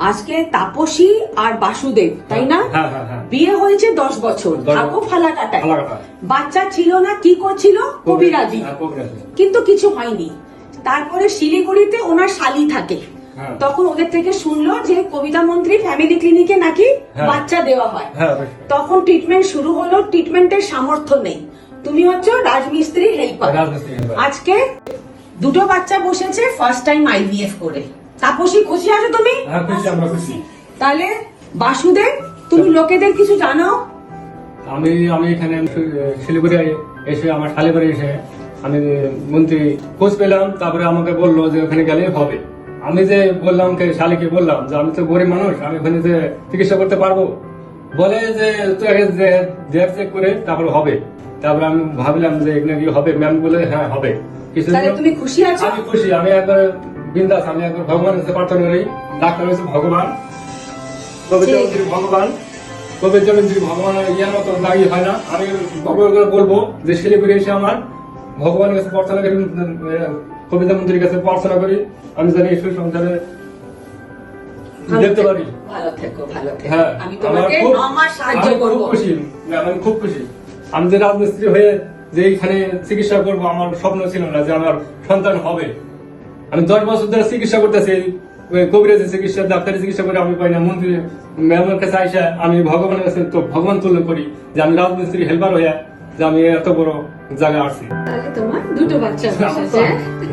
আজকে তাপসী আর বাসুদেব তাই না? হ্যাঁ হ্যাঁ হ্যাঁ। বিয়ে হয়েছে দশ বছর। থাকো ফালাকাটায়। ফালাকাটা। বাচ্চা ছিল না কি করছিল? কবিরাজি। কিন্তু কিছু হয়নি। তারপরে শিলিগুড়িতে ওনার শালি থাকে। তখন ওদের থেকে শুনলো যে কবিতা মন্ত্রী ফ্যামিলি ক্লিনিকে নাকি। বাচ্চা দেওয়া হয়। হ্যাঁ তখন ট্রিটমেন্ট শুরু হলো ট্রিটমেন্টের সামর্থ্য নেই। তুমি হচ্ছে রাজমিস্ত্রি হেল্পার আজকে দুটো বাচ্চা বসেছে ফার্স্ট টাইম আইভিএফ করে। তাপসী খুশি আছো তুমি? হ্যাঁ খুশি তাহলে বাসুদেব তুমি লোকেদের কিছু জানাও। আমি আমি এখানে শিলিগুড়ি এসে আমার শালে বাড়ি এসে আমি মন্ত্রী খোঁজ পেলাম তারপরে আমাকে বলল যে ওখানে গেলে হবে। আমি যে বললাম শালিকে বললাম যে আমি তো গরিব মানুষ আমি ওখানে যে চিকিৎসা করতে পারব। বলে যে তুই আগে দেয়ার চেক করে তারপরে হবে। তারপরে আমি ভাবলাম যে এখানে কি হবে? ম্যাম বলে হ্যাঁ হবে। তুমি খুশি আছো? আমি খুশি আমি একবার বিন্দাস আমি একবার ভগবানের কাছে প্রার্থনা করি ডাক্তার হয়েছে ভগবান ভগবান কবিতা মন্ত্রী ভগবানের ইয়ার মতো দাঁড়িয়ে হয় না আমি ভগবানকে বলব যে শিলিগুড়ি এসে আমার ভগবানের কাছে প্রার্থনা করি কবিতা মন্ত্রীর কাছে প্রার্থনা করি আমি জানি এই সংসারে দেখতে পারি ভালো থেকো ভালো থেকো হ্যাঁ আমি তোমাকে খুব- সাহায্য খুশি আমি খুব খুশি আমি যে রাজমিস্ত্রি হয়ে যে এখানে চিকিৎসা করব আমার স্বপ্ন ছিল না যে আমার সন্তান হবে আমি দশ বছর ধরে চিকিৎসা করতেছি কবিরাজের চিকিৎসা ডাক্তারি চিকিৎসা করে আমি পাই না। মন্ত্রী ম্যামের কাছে আইসা আমি ভগবানের কাছে তো ভগবান তুলনা করি যে আমি রাজমিস্ত্রি হেল্পার হইয়া যে আমি এত বড় জায়গা আসছি। তোমার দুটো বাচ্চা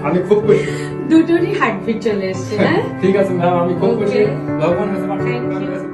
আমি খুব খুশি। দুটোরই হার্টবিট চলে এসছে হ্যাঁ? ঠিক আছে ম্যাম আমি খুব খুশি। ভগবান ভগবানের কাছে